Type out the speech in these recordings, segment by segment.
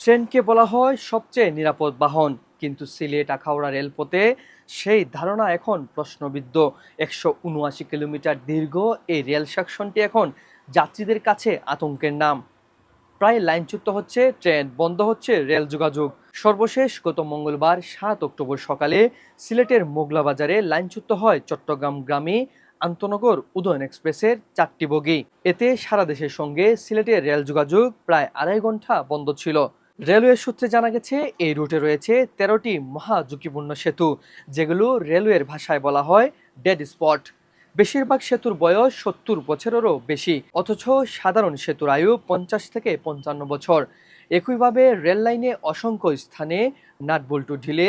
ট্রেনকে বলা হয় সবচেয়ে নিরাপদ বাহন। কিন্তু সিলেট আখাউড়া রেলপথে সেই ধারণা এখন প্রশ্নবিদ্ধ। একশো উনআশি কিলোমিটার দীর্ঘ এই রেল সেকশনটি এখন যাত্রীদের কাছে আতঙ্কের নাম। প্রায় লাইনচ্যুত হচ্ছে ট্রেন, বন্ধ হচ্ছে রেল যোগাযোগ। সর্বশেষ গত মঙ্গলবার সাত অক্টোবর সকালে সিলেটের মোগলা বাজারে লাইনচ্যুত হয় চট্টগ্রাম গ্রামে আন্তনগর উদয়ন এক্সপ্রেসের চারটি বগি। এতে সারা দেশের সঙ্গে সিলেটের রেল যোগাযোগ প্রায় আড়াই ঘণ্টা বন্ধ ছিল। রেলওয়ে সূত্রে জানা গেছে, এই রুটে রয়েছে তেরোটি মহা ঝুঁকিপূর্ণ সেতু, যেগুলো রেলওয়ের ভাষায় বলা হয় ডেড স্পট বেশিরভাগ সেতুর বয়স সত্তর বছরেরও বেশি, অথচ সাধারণ সেতুর আয়ু পঞ্চাশ থেকে পঞ্চান্ন বছর। একইভাবে রেল লাইনে অসংখ্য স্থানে নাটবল্টু ঢিলে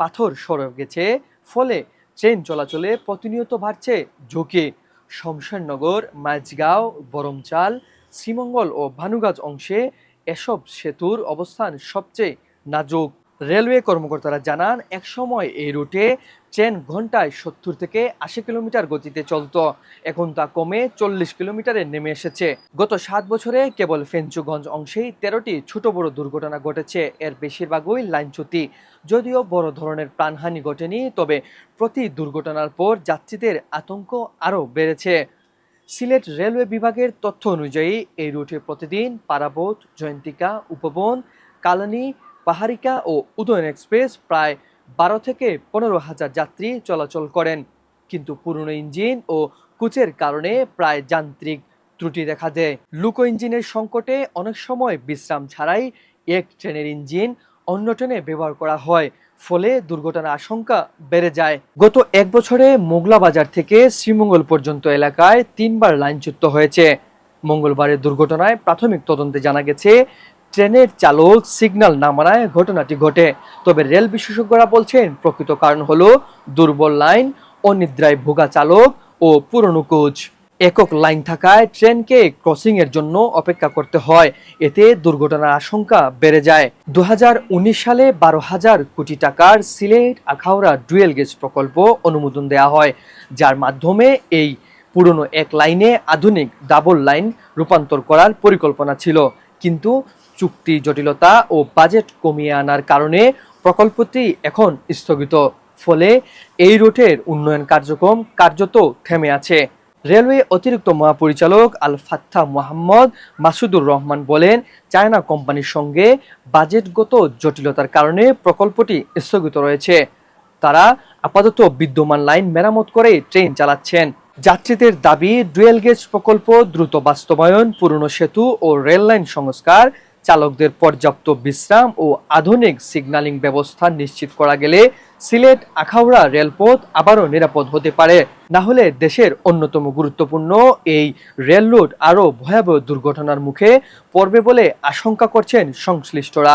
পাথর সরে গেছে, ফলে ট্রেন চলাচলে প্রতিনিয়ত বাড়ছে ঝুঁকি। শমশেরনগর, মাঝগাঁও, বরমচাল, শ্রীমঙ্গল ও ভানুগাজ অংশে এসব সেতুর অবস্থান সবচেয়ে নাজুক। রেলওয়ে কর্মকর্তারা জানান, একসময় এই রুটে ট্রেন ঘন্টায় সত্তর থেকে আশি কিলোমিটার গতিতে চলত। এখন তা কমে চল্লিশ কিলোমিটারে নেমে এসেছে। গত সাত বছরে কেবল ফেঞ্চুগঞ্জ অংশেই তেরোটি ছোট বড় দুর্ঘটনা ঘটেছে। এর বেশিরভাগই লাইনচ্যুতি যদিও বড় ধরনের প্রাণহানি ঘটেনি, তবে প্রতি দুর্ঘটনার পর যাত্রীদের আতঙ্ক আরও বেড়েছে। সিলেট রেলওয়ে বিভাগের তথ্য অনুযায়ী এই রুটে প্রতিদিন পারাবত জয়ন্তিকা, উপবন, কালানি, পাহাড়িকা ও উদয়ন এক্সপ্রেস প্রায় বারো থেকে পনেরো হাজার যাত্রী চলাচল করেন। কিন্তু পুরনো ইঞ্জিন ও কোচের কারণে প্রায় যান্ত্রিক ত্রুটি দেখা দেয়। লুকো ইঞ্জিনের সংকটে অনেক সময় বিশ্রাম ছাড়াই এক ট্রেনের ইঞ্জিন অন্য ট্রেনে ব্যবহার করা হয়। ফলে দুর্ঘটনার আশঙ্কা বেড়ে যায়। গত এক বছরে মোগলা বাজার থেকে শ্রীমঙ্গল পর্যন্ত এলাকায় তিনবার লাইনচ্যুত হয়েছে। মঙ্গলবারের দুর্ঘটনায় প্রাথমিক তদন্তে জানা গেছে, ট্রেনের চালক সিগন্যাল না মানায় ঘটনাটি ঘটে। তবে রেল বিশেষজ্ঞরা বলছেন, প্রকৃত কারণ হল দুর্বল লাইন, অনিদ্রায় ভোগা চালক ও পুরনো কোচ। একক লাইন থাকায় ট্রেনকে ক্রসিং এর জন্য অপেক্ষা করতে হয়। এতে দুর্ঘটনার আশঙ্কা বেড়ে যায়। দু হাজার উনিশ সালে বারো হাজার কোটি টাকার সিলেট আখাউড়া ডুয়েল গেজ প্রকল্প অনুমোদন দেওয়া হয়, যার মাধ্যমে এই পুরনো এক লাইনে আধুনিক ডাবল লাইন রূপান্তর করার পরিকল্পনা ছিল। কিন্তু চুক্তি জটিলতা ও বাজেট কমিয়ে আনার কারণে প্রকল্পটি এখন স্থগিত। ফলে এই রুটের উন্নয়ন কার্যক্রম কার্যত থেমে আছে। রেলওয়ে অতিরিক্ত মহাপরিচালক আল ফাত্তা মোহাম্মদ মাসুদুর রহমান বলেন, চায়না কোম্পানির সঙ্গে বাজেটগত জটিলতার কারণে প্রকল্পটি স্থগিত রয়েছে। তারা আপাতত বিদ্যমান লাইন মেরামত করে ট্রেন চালাচ্ছেন। যাত্রীদের দাবি, ডুয়েল গেজ প্রকল্প দ্রুত বাস্তবায়ন, পুরনো সেতু ও রেল লাইন সংস্কার চালকদের পর্যাপ্ত বিশ্রাম ও আধুনিক সিগন্যালিং ব্যবস্থা নিশ্চিত করা গেলে সিলেট, আখাউড়া রেলপথ আবারও নিরাপদ হতে পারে। না হলে দেশের অন্যতম গুরুত্বপূর্ণ এই রেল রুট আরও ভয়াবহ দুর্ঘটনার মুখে পড়বে বলে আশঙ্কা করছেন সংশ্লিষ্টরা।